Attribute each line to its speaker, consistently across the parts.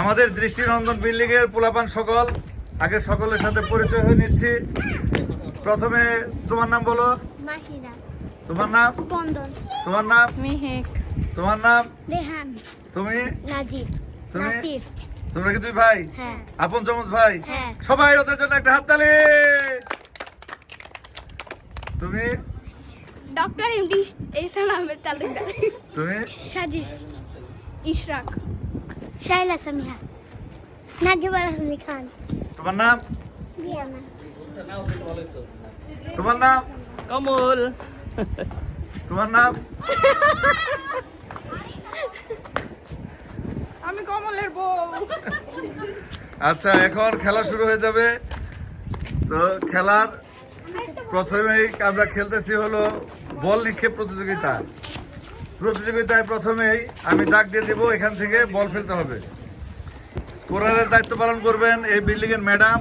Speaker 1: আমাদের দৃষ্টিনন্দন বিল্ডিং এর পোলাপান সকল আগে সকলের সাথে পরিচয় হয়ে নিচ্ছি। প্রথমে তোমার নাম বলো। তোমার নাম?
Speaker 2: স্পন্দন।
Speaker 1: তোমার নাম?
Speaker 3: মেহেক।
Speaker 1: তোমার নাম?
Speaker 2: রেহান।
Speaker 1: তুমি?
Speaker 2: নাজিব
Speaker 1: তুমি? তোমরা কি দুই ভাই?
Speaker 2: হ্যাঁ।
Speaker 1: আপন চমচ ভাই?
Speaker 2: হ্যাঁ।
Speaker 1: সবাই ওদের জন্য একটা হাততালি! তুমি?
Speaker 3: Doctor M D Ehsan Ahmed Talukdar.
Speaker 1: তুমি?
Speaker 2: সাজিদ।
Speaker 3: ইশরাক।
Speaker 2: শাইলা সামিহা। নাজিবা রাহুলি খান।
Speaker 1: তোমার নাম? তোমার নাম?
Speaker 4: কমল।
Speaker 1: তোমার নাম?
Speaker 3: আমি কমলের বউ।
Speaker 1: আচ্ছা এখন খেলা শুরু হয়ে যাবে। তো খেলার প্রথমেই আমরা খেলতেছি হলো বল নিক্ষেপ প্রতিযোগিতা। প্রতিযোগিতায় প্রথমেই আমি দাগ দিয়ে দেবো এখান থেকে বল ফেলতে হবে। স্কোরারের দায়িত্ব পালন করবেন এই বিল্ডিং এর ম্যাডাম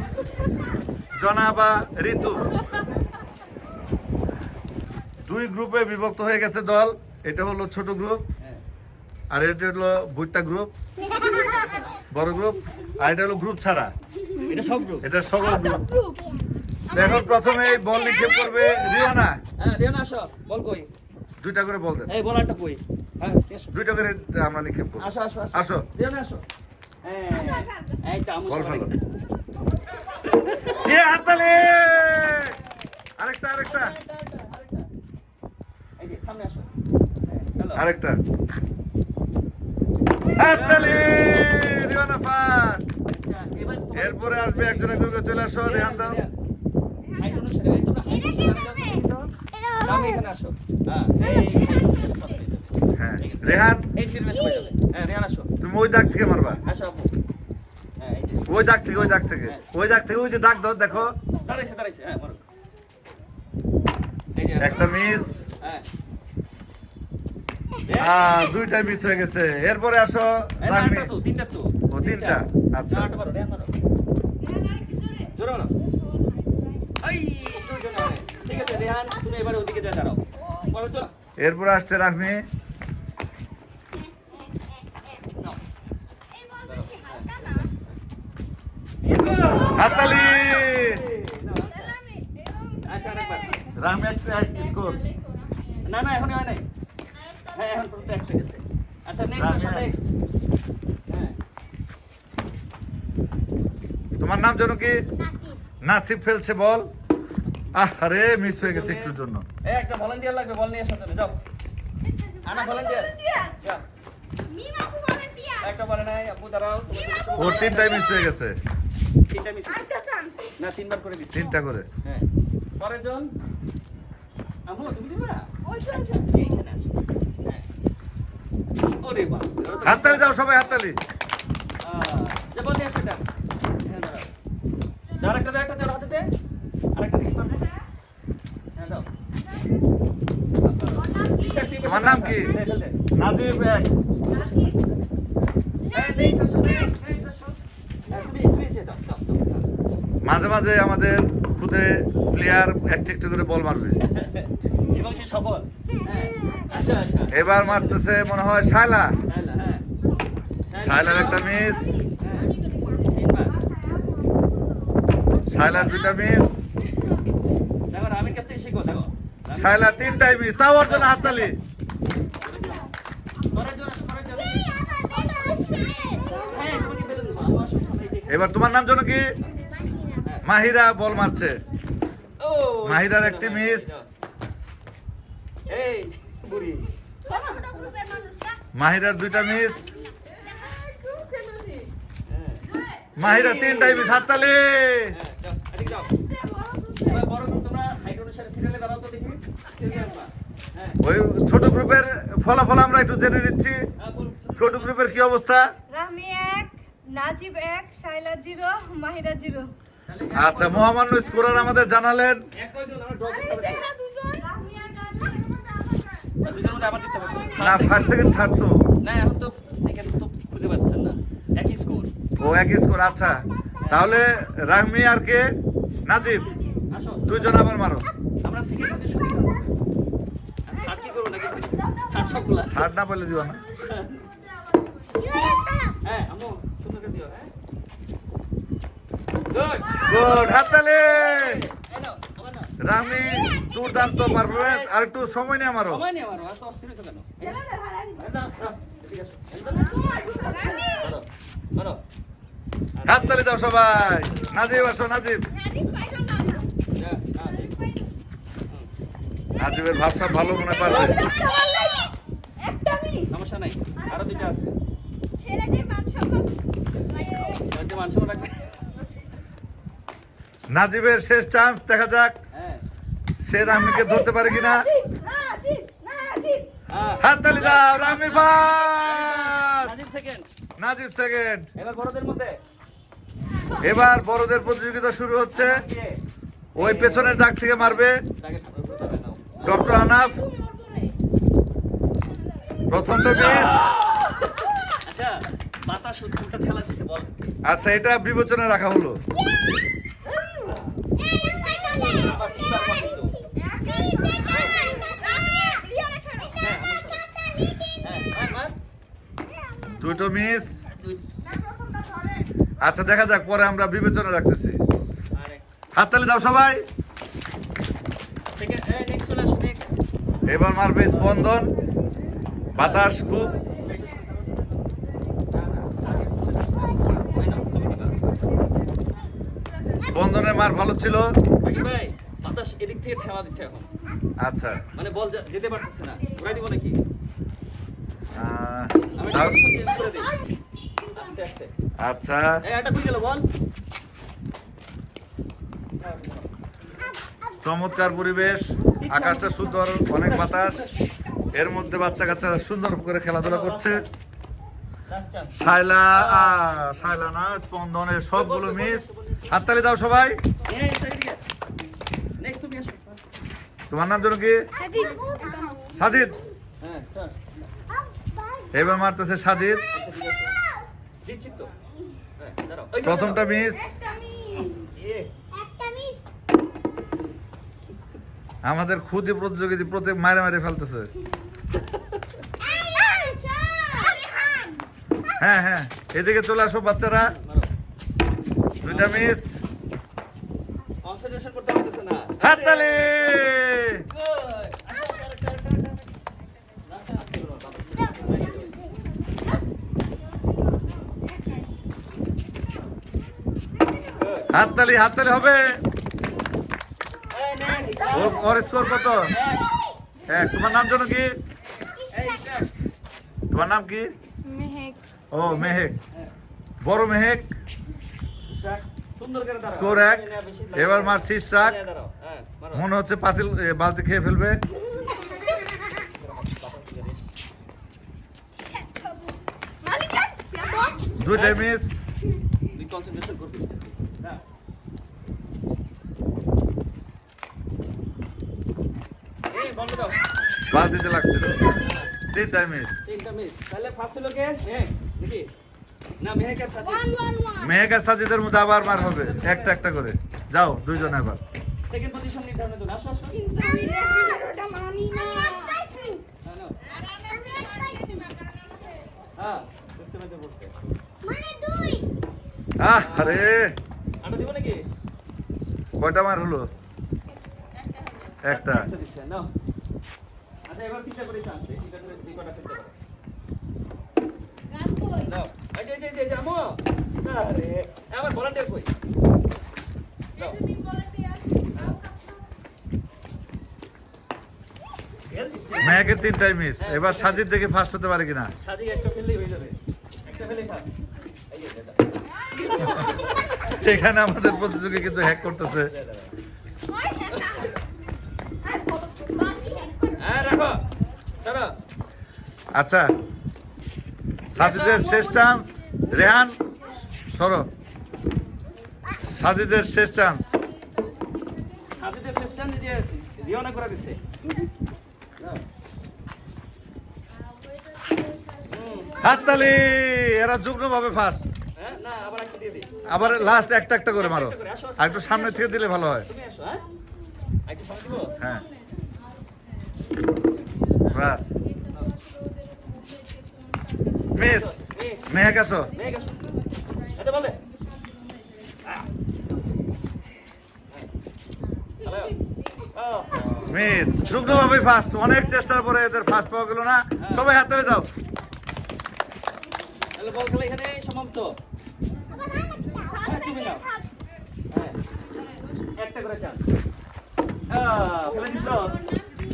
Speaker 1: জনাবা ঋতু। দুই গ্রুপে বিভক্ত হয়ে গেছে দল এটা হলো ছোট গ্রুপ আর এটা হলো ভুট্টা গ্রুপ বড় গ্রুপ আর এটা হলো গ্রুপ ছাড়া।
Speaker 4: এটা সব গ্রুপ?
Speaker 1: এটা সকল গ্রুপ। এখন প্রথমে বল নিক্ষেপ করবে রিয়ানা।
Speaker 4: হ্যাঁ রিয়ানা আসো বল কই?
Speaker 1: দুইটা করে বল দেন।
Speaker 4: এই বল একটা কই? হ্যাঁ
Speaker 1: দুইটা করে আমরা নিক্ষেপ করব।
Speaker 4: আসো আসো
Speaker 1: আসো।
Speaker 4: রিয়ানা আসো। এই তো আমু
Speaker 1: বল
Speaker 4: সবাই
Speaker 1: ফেলো হাততালি! আরেকটা আরেকটা।
Speaker 4: এই যে সামনে আসো।
Speaker 1: আরেকটা। হাততালি! রিয়ানা ফার্স্ট
Speaker 4: এবার তোমার-
Speaker 1: এরপরে আসবে একজন একজন করে চলে আসো। রেহান দাও।
Speaker 4: হাইট অনুসারে তোমরা হাইট অনুসারে দাও আমি এখানে আসো হ্যাঁ।
Speaker 1: হ্যাঁ। রেহান?
Speaker 4: হ্যাঁ রেহান আসো।
Speaker 1: তুমি ওই দাগ থেকে মারবা।
Speaker 4: আসো আপু। এই যে।
Speaker 1: ওই দাগ থেকে ওই দাগ থেকে। ওই দাগ থেকে ওই যে দাগ দাও দেখো।
Speaker 4: দাঁড়াইছে দাঁড়াইছে। মারো। এই যে
Speaker 1: একটা মিস
Speaker 4: হ্যাঁ।
Speaker 1: দুইটা মিস হয়ে গেছে। এরপরে আসো ও, তিনটা? আচ্ছা।
Speaker 4: ঠিক আছে, রেহান, এবারে ওদিকে যা দাঁড়াও।
Speaker 1: এরপরে আসছে রাখমি। হাততালি।
Speaker 4: আচ্ছা,
Speaker 1: একটা স্কোর
Speaker 4: না, না, এখনই হয় নাই। হ্যাঁ, এখন পর্যন্ত একটা গেছে। আচ্ছা, next আসো, হ্যাঁ।
Speaker 1: তোমার নাম যেন কি
Speaker 2: নাসির
Speaker 1: নাসিব ফেলছে বল আরে মিস হয়ে গেছে একটুর জন্য
Speaker 4: এই, একটা লাগবে, বল নিয়ে আসার জন্য, যাও। আনা। যাও। একটা বলে নাই, আপু দাঁড়াও, তুমি
Speaker 1: তিনটাই মিস হয়ে গেছে
Speaker 4: তিনটা miss হয়েছে। না, তিনবার করে দিচ্ছি।
Speaker 1: তিনটা করে
Speaker 4: হ্যাঁ। পরের জন। তুমি দিবা? হ্যাঁ। ওরে বাপ
Speaker 1: হাততালি দাও সবাই হাততালি
Speaker 4: আহ, যে বল নিয়ে আসো এটা। হ্যাঁ, দাঁড়াও। দাও, আরেকটা দাও, একটা দাও হাতে দে। আরেকটা দেখি পারবে? হ্যাঁ, দাও। কিসের টিপে
Speaker 1: তোমার নাম কি? নাজিব। মাঝে মাঝে আমাদের খুদে প্লেয়ার একটু একটু করে বল মারবে এবার মারতেছে মনে হয় শায়লা শায়লার একটা মিস। শায়লার দুইটা মিস
Speaker 4: দেখো রামের কাছ থেকে শিখো দেখো রামের-
Speaker 1: শায়লা তিনটাই মিস তাও ওর জন্য হাততালি।
Speaker 4: হ্যাঁ।
Speaker 1: এবার তোমার নাম যেন কি? মাহিরা বল মারছে। মাহিরার একটি মিস।
Speaker 4: এই,
Speaker 1: মাহিরার দুইটা মিস
Speaker 4: হ্যাঁ,
Speaker 1: মাহিরা তিনটাই মিস হাততালি
Speaker 4: হ্যাঁ, যাও, এদিকে যাও। এবার বড় গ্রুপ তোমরা হাইট অনুসারে সিরিয়ালে দাঁড়াও তো দেখি। সিরিয়াল বা। হ্যাঁ,
Speaker 1: ওই ছোট গ্রুপের ফলাফল আমরা একটু জেনে নিচ্ছি। ছোট গ্রুপের কি অবস্থা?
Speaker 3: রামি এক নাজিব এক শাইলা জিরো মাহিরা জিরো।
Speaker 1: আচ্ছা মহামান্য স্কোরার আমাদের জানালেন। না ফার্স্ট সেকেন্ড থার্ড তো।
Speaker 4: না এখন তো সেকেন্ড তো খুঁজে পাচ্ছেন না। একই স্কোর
Speaker 1: ও একই স্কোর আচ্ছা। তাহলে রাহমি আর কে? নাজিব।
Speaker 4: আসো।
Speaker 1: দুইজন আবার মারো।
Speaker 4: আমরা সেকেন্ড পজিশন থার্ড
Speaker 1: না বলে দিও না।
Speaker 4: হ্যাঁ হ্যাঁ। গুড
Speaker 1: হাততালি! দুর্দান্ত পারফরমেন্স আর একটু সময় নেই আমারও।
Speaker 4: সময় নেই এত অস্থির কেন।
Speaker 1: হাততালি দাও সবাই। নাজিব আসো নাজিব।
Speaker 4: না, দেখ।
Speaker 1: নাজিবের ভাবসাব ভালো মনে পারবে।
Speaker 3: একটা মিস
Speaker 4: সমস্যা নাই আরও দুইটা আছে।
Speaker 1: নাজিবের শেষ চান্স দেখা যাক
Speaker 4: হ্যাঁ।
Speaker 1: সে রামিকে ধরতে পারে কিনা।
Speaker 4: হ্যাঁ।
Speaker 1: হাততালি দাও রামি ফার্স্ট
Speaker 4: নাজিব সেকেন্ড এবার বড়দের
Speaker 1: প্রতিযোগিতা শুরু হচ্ছে। ওই পেছনের দাগ থেকে মারবে। ডক্টর আনাফ প্রথমটা মিস
Speaker 4: আচ্ছা
Speaker 1: আচ্ছা এটা বিবেচনা রাখা হলো। দুটো মিস। আচ্ছা দেখা যাক পরে আমরা বিবেচনা রাখতেছি। হাততালি দাও সবাই
Speaker 4: সেকেন্ড এই নেক্সট চলে আসো নেক্সট
Speaker 1: এবার মারবে স্পন্দন। বাতাস খুব। স্পন্দনের মার ভালো ছিল।
Speaker 4: ভাই বাতাস এদিক থেকে ঠেলা দিচ্ছে এখন।
Speaker 1: আচ্ছা।
Speaker 4: মানে বল যেতে পারতেছে না। ঘুরাই দিব নাকি?
Speaker 1: আচ্ছা। চমৎকার পরিবেশ। আকাশটা সুন্দর, অনেক বাতাস। এর মধ্যে বাচ্চা কাচ্চারা সুন্দর করে খেলাধুলা করছে। শাইলা শাইলা না, স্পন্দনের সবগুলো মিস। হাততালি দাও সবাই। তোমার নাম যেন কি? সাজিদ। এবার মারতেছে সাজিদ। প্রথমটা মিস
Speaker 4: এ
Speaker 1: আমাদের খুদি প্রতিযোগী প্রত্যেক মারে মারে ফেলতেছে। হ্যাঁ হ্যাঁ এদিকে চলে আসো বাচ্চারা। দুইটা মিস হাততালি! হাততালি হাততালি হবে। ওর ওর স্কোর কত? এক। তোমার নাম যেন কি? তোমার নাম কি? ও মেহেক। বড় মেহেক। স্কোর এক। এবার। মারছি শাক
Speaker 4: হ্যাঁ
Speaker 1: মনে হচ্ছে পাতিল বালতি খেয়ে ফেলবে।
Speaker 3: মালিকান
Speaker 1: দুইটাই মিস
Speaker 4: কনসেন্ট্রেশন করবি। হ্যাঁ দাও
Speaker 1: বালতিতে লাগছিল তিনটাই মিস
Speaker 4: তিনটা মিস তাহলে ফার্স্ট হলো কে? নাকি? না মেহেক
Speaker 1: সাজিদের মধ্যে আবার মার হবে। একটা একটা করে। যাও দুইজন এবার।
Speaker 4: সেকেন্ড পজিশন নির্ধারণের জন্য। আসো আসো।
Speaker 3: মানি
Speaker 4: হ্যাঁ। হ্যাঁ
Speaker 1: আহ আরে।
Speaker 4: আটা দিব নাকি?
Speaker 1: কয়টা মার হলো? একটা।
Speaker 4: একটা দিচ্ছে নাও। আচ্ছা এবার তিনটা করে চান তিনটা করে দুই কটা ফেলতে পারো নাও এই যে যে, জামো। আরে আমার ভলান্টিয়ার কই? নাও খেয়াল দিস না।
Speaker 1: মেহেকের তিনটাই মিস এবার সাজিদ দেখে ফার্স্ট হতে পারে কিনা?
Speaker 4: একটা ফেললেই হয়ে যাবে। একটা ফার্স্ট
Speaker 1: এখানে আমাদের প্রতিযোগী কিন্তু হ্যাক করতেছে
Speaker 4: হ্যাঁ রাখো চলো
Speaker 1: আচ্ছা। সাজিদের শেষ চান্স রেহান সরো। সাজিদের শেষ চান্স
Speaker 4: সাজিদের শেষ চান যে রিওনা করে দিছে।
Speaker 1: হাততালি! এরা যুগ্ম ভাবে ফার্স্ট
Speaker 4: হ্যাঁ আবার
Speaker 1: লাস্ট একটা একটা করে মারো। আর একটু সামনে থেকে দিলে ভালো হয়।
Speaker 4: হ্যাঁ?
Speaker 1: হ্যাঁ। বাস মিস মেহেক আসো
Speaker 4: ও
Speaker 1: মিস ভাবে ফার্স্ট অনেক চেষ্টার পরে এদের ফার্স্ট পাওয়া গেল না। সবাই হাত দাও।
Speaker 4: তাহলে বল খেলা এখানে সমাপ্ত হ্যাঁ, তুমি নাও। হ্যাঁ একটা করে চান্স হ্যাঁ ফেলে দিছ।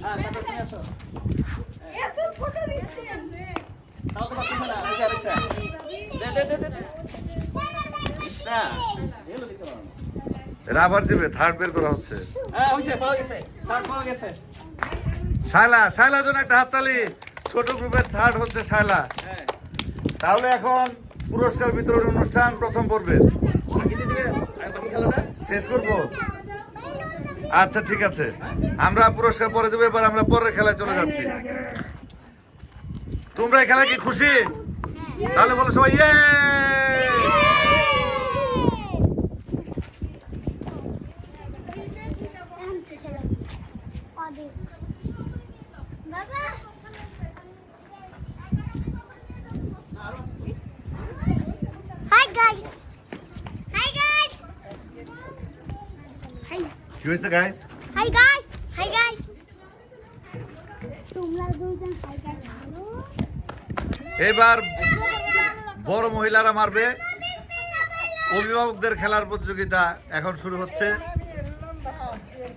Speaker 4: হ্যাঁ তারপর তুমি আসো।
Speaker 3: এত ছোট দিচ্ছে
Speaker 1: আবার দিবে থার্ড বের করা হচ্ছে।
Speaker 4: হ্যাঁ
Speaker 1: শায়লা শায়লার জন্য একটা হাততালি। ছোট গ্রুপের থার্ড হচ্ছে শায়লা।
Speaker 4: হ্যাঁ।
Speaker 1: তাহলে এখন পুরস্কার বিতরণ অনুষ্ঠান প্রথম পর্বে। শেষ করব? আচ্ছা ঠিক আছে। আমরা পুরস্কার পরে দেবো এবার আমরা পরের খেলায় চলে যাচ্ছি। তোমরা এই খেলা কি খুশি? তাহলে বলো সবাই ইয়ে! কি হয়েছে guys
Speaker 2: hi guys hi guys তোমরা দুজন হাই গাইস
Speaker 1: এবার বড় মহিলারা মারবে। অভিভাবকদের খেলার প্রতিযোগিতা এখন শুরু হচ্ছে।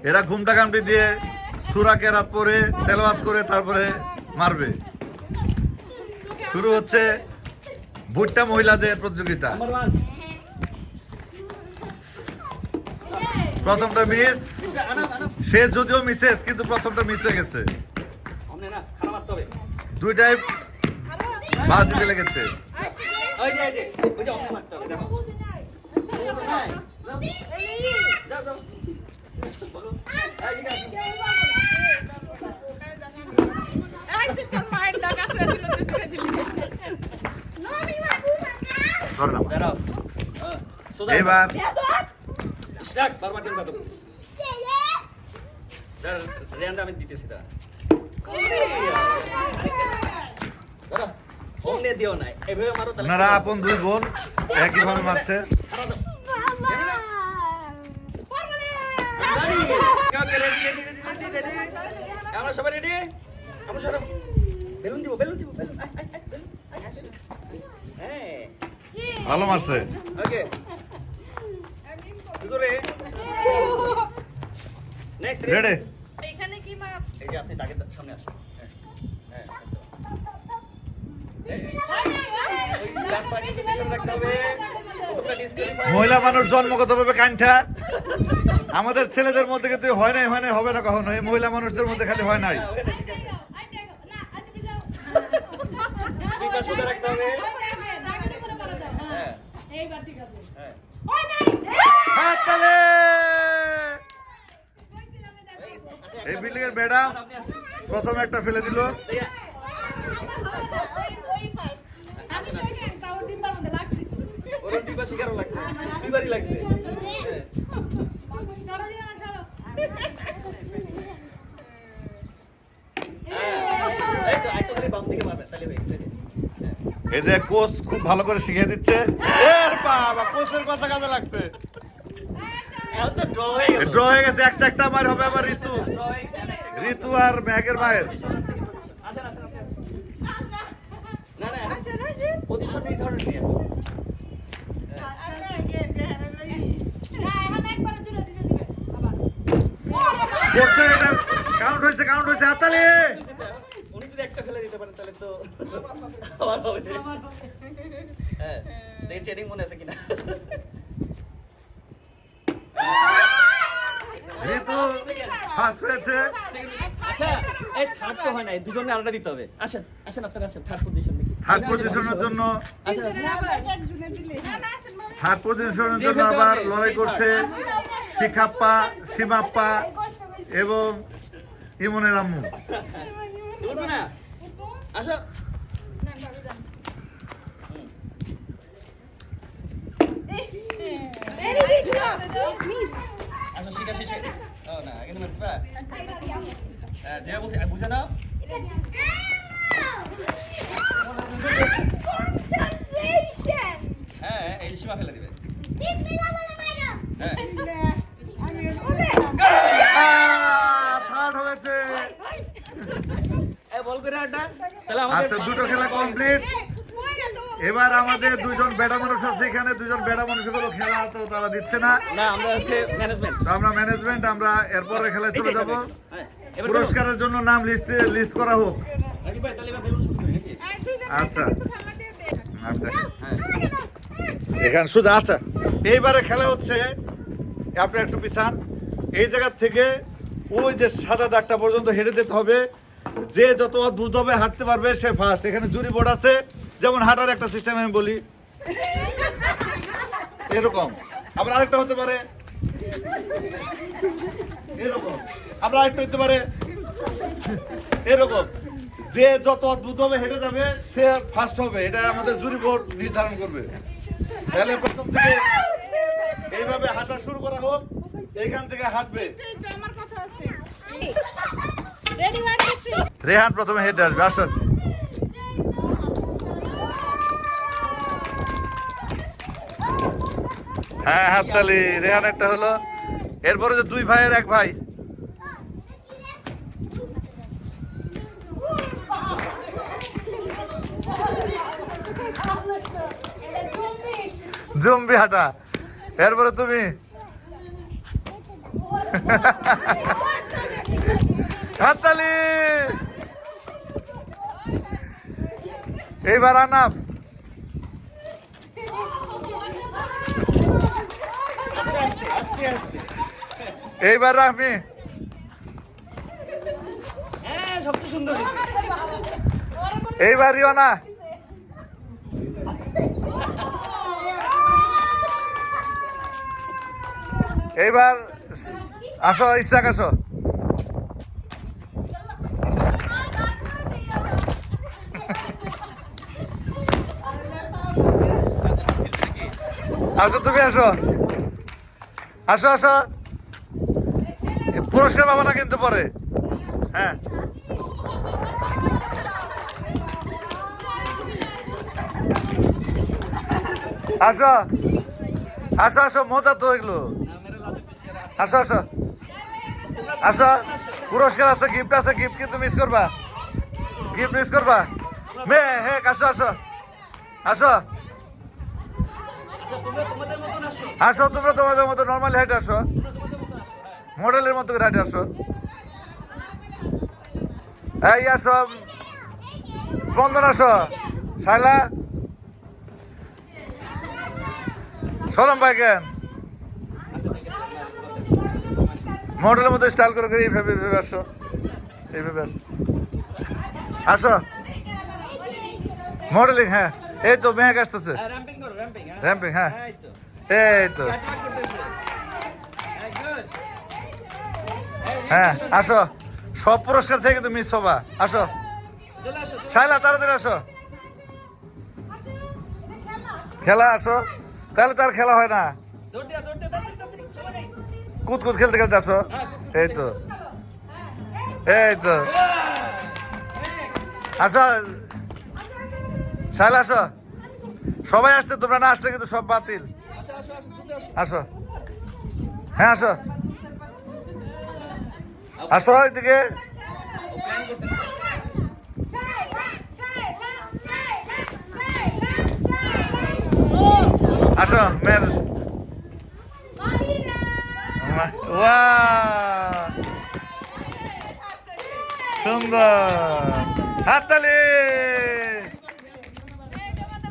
Speaker 1: এরা ঘুমটা কামটি দিয়ে সুরা কেরাত পরে তেলাওয়াত করে তারপরে মারবে। শুরু হচ্ছে ভুট্টা মহিলাদের প্রতিযোগিতা। প্রথমটা মিস। সে যদিও মিসেস কিন্তু প্রথমটা মিস হয়ে গেছে। দুইটাই বাদ দিতে লেগেছে এবার
Speaker 4: আমি দিতেছি দাঁড়া। দাঁড়া, অমনে দিও না। এভাবে মারো তাহলে-
Speaker 1: আপনারা আপন দুই বোন মারছে?
Speaker 4: আমরা সবাই রেডি আমরা সবাই বেলুন দিব বেলুন দিব বেলুন। হ্যাঁ।
Speaker 1: ভালো মারছে।
Speaker 4: ওকে। দুজনে। নেক্সট
Speaker 1: রেডে
Speaker 3: এখানে কি মা
Speaker 4: এই যে আপনি তাকে সামনে আসুন হ্যাঁ হ্যাঁ এই, ওই ডান পা কিন্তু পিছনে রাখতে হবে প্রথমটা disqualify।
Speaker 1: মহিলা মানুষ জন্মগত ভাবে কাঞ্ঠা আমাদের ছেলেদের মধ্যে কিন্তু হয় নাই হয় নাই হবে না কখনো। এই মহিলা মানুষদের মধ্যে খালি হয় নাই।
Speaker 4: হ্যাঁ,
Speaker 1: এই বিল্ডিং এর
Speaker 4: আসেন
Speaker 1: প্রথম একটা ফেলে দিল
Speaker 4: দেখে ওর দুইবার শিকারও লাগছে দুইবারই লাগছে। এই হয়ে
Speaker 1: এই যে কোচ খুব ভালো করে শিখিয়ে দিচ্ছে। এর বাবা কোচের কথা কাজে লাগছে।
Speaker 4: ড্র হয়ে
Speaker 1: গেছে একটা একটা মার হবে আবার ঋতু। ঋতু আর ম্যাগের মায়ের।
Speaker 4: আসেন আসেন আপনি আসেন। না না পজিশন নির্ধারণ নিয়ে।
Speaker 1: করছে এটা। কাউন্ট হয়েছে কাউন্ট হয়েছে হাততালি।
Speaker 4: উনি যদি একটা ফেলে দিতে পারেন তাহলে তো আবার হবে। হ্যাঁ ট্রেনিং মনে আছে কিনা?
Speaker 1: ঋতু ফার্স্ট হয়েছে।
Speaker 4: আচ্ছা এই থার্ড তো হয় না দুজনে আলাদা দিতে হবে। আসেন আসেন আপনারা আসেন থার্ড পজিশন দেখি।
Speaker 1: থার্ড পজিশনের জন্য।
Speaker 4: আসেন আসেন।
Speaker 1: থার্ড পজিশনের জন্য আবার লড়াই করছে শিখাপ্পা সীমাপ্পা। এবং ইমনের আম্মু।
Speaker 4: হ্যাঁ যে বুঝে নাও। হ্যাঁ এই সীমা ফেলে দিবে। হ্যাঁ।
Speaker 1: থার্ড হয়েছে
Speaker 4: এই বল করে আড্ডা তাহলে আমাদের
Speaker 1: আচ্ছা দুটো খেলা কমপ্লিট এবার আমাদের দুজন বেড়া মানুষ আছে এখানে দুজন বেড়া মানুষগুলো খেলা তো তারা দিচ্ছে না।
Speaker 4: না আমরা হচ্ছে ম্যানেজমেন্ট
Speaker 1: আমরা ম্যানেজমেন্ট আমরা এরপরে খেলায় চলে যাব।
Speaker 4: হ্যাঁ
Speaker 1: পুরস্কারের জন্য নাম লিস্ট লিস্ট করা হোক। আচ্ছা। এখানে শুধু আচ্ছা। এইবারে খেলা হচ্ছে আপনি একটু পিছান। এই জায়গা থেকে ওই যে সাদা দাগটা পর্যন্ত হেঁটে যেতে হবে। যে যত দ্রুত হবে হাঁটতে পারবে, সে ফার্স্ট এখানে জুরি বোর্ড আছে। যেমন হাঁটার একটা সিস্টেম আমি বলি। এরকম। আবার আরেকটা হতে পারে। এরকম। আবার আরেকটা হতে পারে। এরকম। যে যত দ্রুত হবে হেঁটে যাবে, সে ফার্স্ট হবে। এটা আমাদের জুরি বোর্ড নির্ধারণ করবে। তাহলে প্রথম থেকে এইভাবে হাঁটা শুরু করা হোক এইখান থেকে হাঁটবে। রেহান প্রথমে হেঁটে আসবে আসুন। হ্যাঁ হাততালি। রেহান একটা হলো। এরপরে যে দুই ভাইয়ের এক ভাই। জম্বি হাঁটা। এরপরে তুমি? হাততালি! এইবার আনাম এইবার আমি
Speaker 4: হ্যাঁ সবচেয়ে সুন্দর। হয়েছে
Speaker 1: না এইবার আসো ইসাক আসো আসো, তুমি আসো। আসো আসো। পুরস্কার পাবো না কিন্তু পরে। হ্যাঁ। আসো। আসো আসো, মজা তো এগুলো। আসো আসো। আসো। পুরস্কার আছে গিফট আছে গিফট কিন্তু মিস করবা। গিফট মিস করবা। মে, হে, আসো আসো। আসো।
Speaker 4: আসো,
Speaker 1: তোমরা তোমাদের মতো নর্মালি হাইট আসো। মডেলের মতো হাইট আসো। এই, আসো। স্পন্দন, আসো। শাইলা সরম ভাই কেন মডেলের মধ্যে স্টাইল করে করে এইভাবে এইভাবে আসো। এইভাবে আসো। আসো। মডেলিং হ্যাঁ। এই তো মেঘ আসতেছে।
Speaker 4: র্যাম্পিং হ্যাঁ।
Speaker 1: হ্যাঁ।
Speaker 4: এই তো। হ্যাঁ
Speaker 1: আসো। সব পুরস্কার থেকে কিন্তু মিস হবা। আসো। শাইলা তাড়াতাড়ি আসো। খেলা আসো। তাহলে তার খেলা হয় না। কুদ কুদ খেলতে খেলতে আসো। এই তো। এই তো। আসো। শাইলা আসো। সবাই আসছে, তোমরা না আসলে কিন্তু সব বাতিল। আসো। হ্যাঁ আসো। আসো এদিকে আসো ওয়া সুন্দর। হাততালি।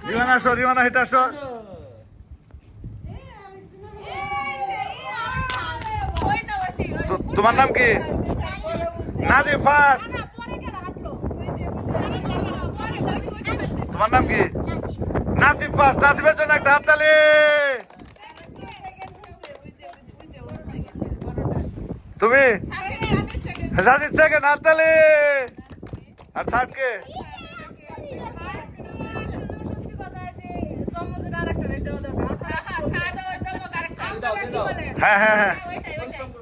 Speaker 1: রিমানা আসো, রিমানা, হেঁটে আসো। তোমার নাম কি? নাজি ফার্স্ট। তোমার নাম কি? নাসিব ফার্স্ট। নাসিবের জন্য একটা হাততালি। জাজিদ সেকেন্ড হাততালি আর থার্ড কে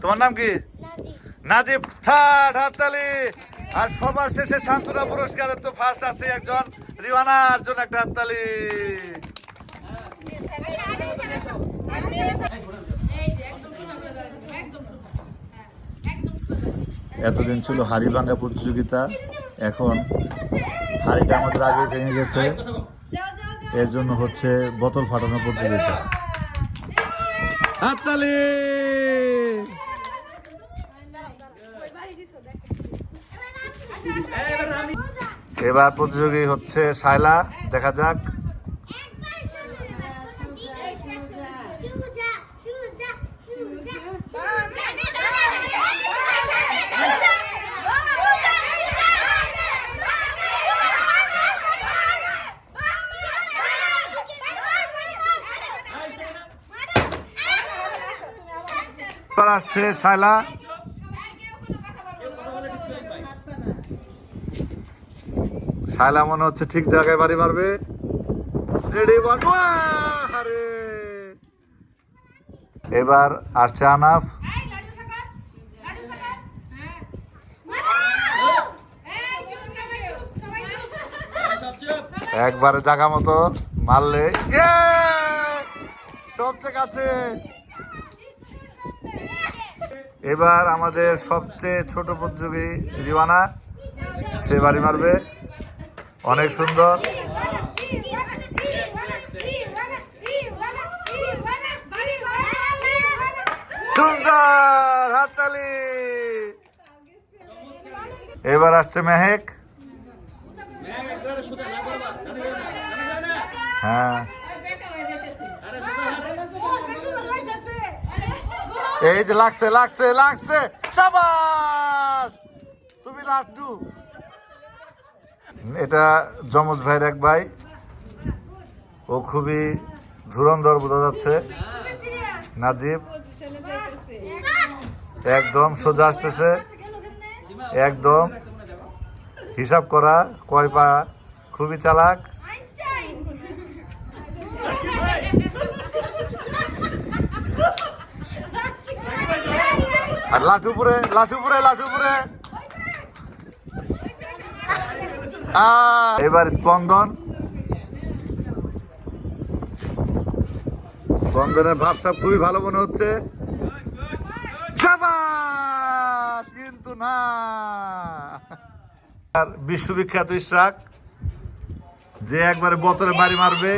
Speaker 1: তোমার নাম কি? নাজিব। থার্ড হাততালি আর সবার শেষে সান্ত্বনা পুরস্কারের তো ফার্স্ট আছে একজন রিওয়ানার জন্য একটা হাততালি এতদিন ছিল হাড়ি ভাঙ্গা প্রতিযোগিতা, এখন হাড়িটা আমাদের আগে ভেঙে গেছে। এর জন্য হচ্ছে বোতল ফাটানো প্রতিযোগিতা। হাততালি!
Speaker 4: এবার
Speaker 1: এবার প্রতিযোগী হচ্ছে শায়লা, দেখা যাক। এবার আসছে শায়লা মনে হচ্ছে ঠিক জায়গায় বাড়ি মারবে রেডি এবার আসছে আনাফ। একবারে জায়গা মতো মারলে! সবচেয়ে কাছে। এবার আমাদের সবচেয়ে ছোট প্রতিযোগী রিওয়ানা, সে বাড়ি মারবে। অনেক সুন্দর। সুন্দর হাততালি। এবার আসছে মেহেক। হ্যাঁ
Speaker 4: আরে সোজা হাত
Speaker 1: এই যে লাগছে লাগছে লাগছে। সাবাস! তুমি লাট্টু এটা যমজ ভাইয়ের এক ভাই। ও খুবই ধুরন্ধর বোঝা যাচ্ছে। নাজিব। একদম সোজা আসতেছে। একদম হিসাব করা, কয় পা, খুবই চালাক। আর লাঠুপুরে লাঠুপুরে লাঠুপুরে আহ, এবার স্পন্দন। স্পন্দনের ভাবসাব খুবই ভালো মনে হচ্ছে। কিন্তু না। আর বিশ্ববিখ্যাত ইশরাক যে একবারে বোতলে বাড়ি মারবে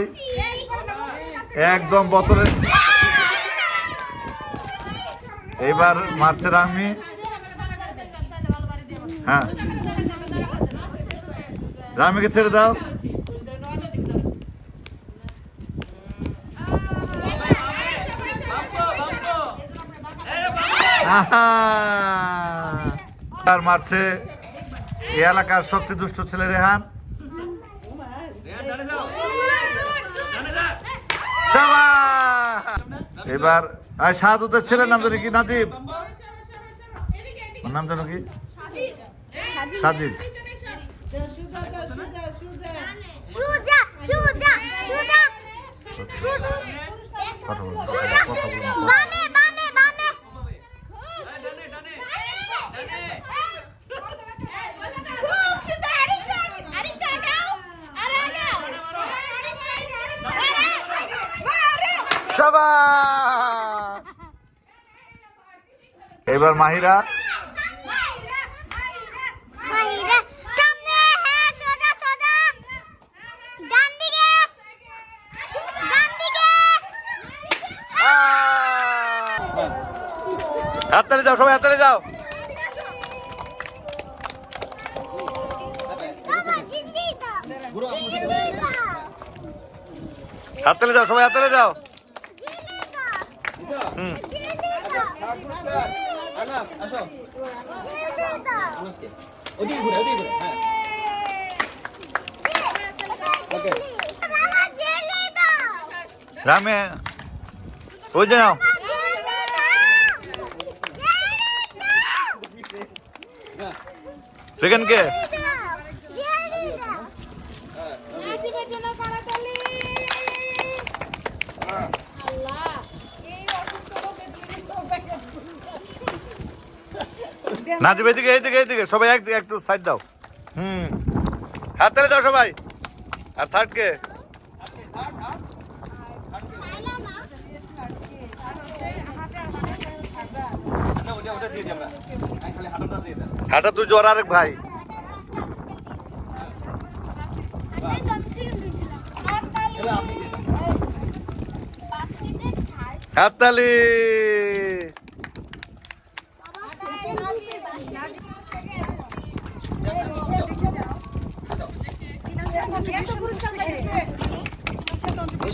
Speaker 1: একদম বোতলে এইবার মারছে রামি হ্যাঁ রামিকে ছেড়ে দাও! আর মারছে এই এলাকার সবচেয়ে দুষ্ট ছেলে রেহান! এবার আর শাহাদুতের ছেলের নাম জানি কি? নাজিব। নাম জানো কি? সাজিদ
Speaker 2: সুজা সুজা সুজা
Speaker 1: কথা বলব
Speaker 2: সুজা
Speaker 1: কথা বলব
Speaker 2: বামে বামে বামে
Speaker 4: এই, ডানে ডানে ডানে
Speaker 2: খুব সুন্দর আরেকটু আরেকটু আগাও আর আগাও
Speaker 1: শাবাশ! এবার মাহিরা?
Speaker 2: হ্যাঁ!
Speaker 1: হাততালি যাও সবাই হাততালি যাও হাততালি যাও সবাই হাততালি যাও হুম।
Speaker 4: আনাফ আসো। আনাফকে ওদিকে ঘুরে ওদিকে ঘুরে হ্যাঁ। ওকে।
Speaker 1: রামে ওই যে নাও।
Speaker 4: হ্যাঁ।
Speaker 1: সেকেন্ড কে? নাজিব এদিকে এইদিকে এইদিকে সবাই একদিকে একটু সাইড দাও। হুম। হাততালি দাও সবাই। আর থার্ড কে?
Speaker 4: না ওটা ওটা দিয়ে দিই আমরা আমি খালি হাঁটাটা দিয়ে দেন
Speaker 1: হাঁটা তুই জোর আরেক ভাই।
Speaker 4: এবার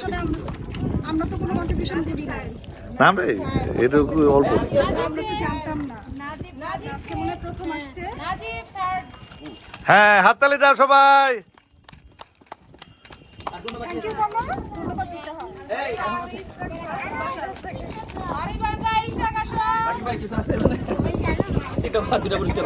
Speaker 4: আপনি দিয়ে
Speaker 3: আমরা তো কোনো কন্ট্রিবিউশন করি না
Speaker 1: না রে এটুকু অল্প
Speaker 3: আমরা তো জানতাম না আজকে মনে প্রথম আসছে
Speaker 1: হ্যাঁ হাততালি দাও সবাই
Speaker 3: ধন্যবাদ দিতে